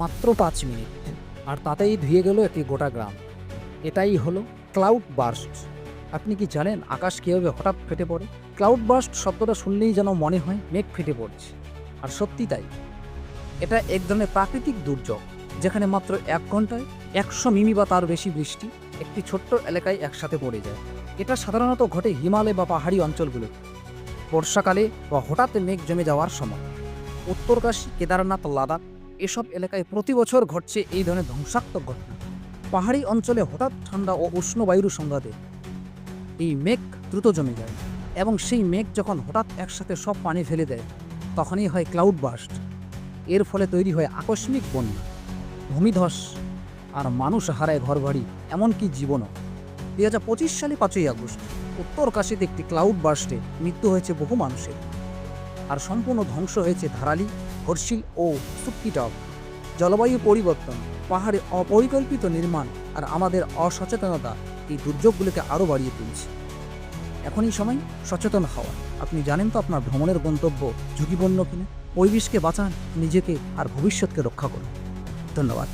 মাত্র পাঁচ মিনিট। আর তাতেই ধুয়ে গেল একটি গোটা গ্রাম। এটাই হলো ক্লাউড বার্স্ট। আপনি কি জানেন আকাশ কীভাবে হঠাৎ ফেটে পড়ে? ক্লাউড বার্স্ট শব্দটা শুনলেই যেন মনে হয় মেঘ ফেটে পড়ছে। আর সত্যি তাই। এটা এক ধরনের প্রাকৃতিক দুর্যোগ, যেখানে মাত্র এক ঘন্টায় একশো মিমি বা তার বেশি বৃষ্টি একটি ছোট্ট এলাকায় একসাথে পড়ে যায়। এটা সাধারণত ঘটে হিমালয় বা পাহাড়ি অঞ্চলগুলো বর্ষাকালে বা হঠাৎ মেঘ জমে যাওয়ার সময়। উত্তরকাশী কেদারনাথ লাদাখ এসব এলাকায় প্রতি বছর ঘটছে এই ধরনের ধ্বংসাত্মক ঘটনা। পাহাড়ি অঞ্চলে হঠাৎ ঠান্ডা ও উষ্ণ বায়ুর সংঘাতে এই মেঘ দ্রুত জমে যায় এবং সেই মেঘ যখন হঠাৎ একসাথে সব পানি ফেলে দেয়, তখনই হয় ক্লাউড বাস্ট এর ফলে তৈরি হয় আকস্মিক বন্যা। ভূমিধস আর মানুষ হারায় ঘরবাড়ি, এমনকি জীবনও। দুই হাজার পঁচিশ সালে পাঁচই আগস্ট উত্তরকাশীতে একটি ক্লাউড বার্স্টে মৃত্যু হয়েছে বহু মানুষের। আর সম্পূর্ণ ধ্বংস হয়েছে ধারালি হর্ষিল ও সুক্কিটক জলবায়ু পরিবর্তন, পাহাড়ে অপরিকল্পিত নির্মাণ আর আমাদের অসচেতনতা এই দুর্যোগগুলোকে আরও বাড়িয়ে তুলছে। এখনই সময় সচেতন হওয়া। আপনি জানেন তো আপনার ভ্রমণের গন্তব্য ঝুঁকিপূর্ণ কিনা? পরিবেশকে বাঁচান, নিজেকে আর ভবিষ্যৎকে রক্ষা করুন। ধন্যবাদ।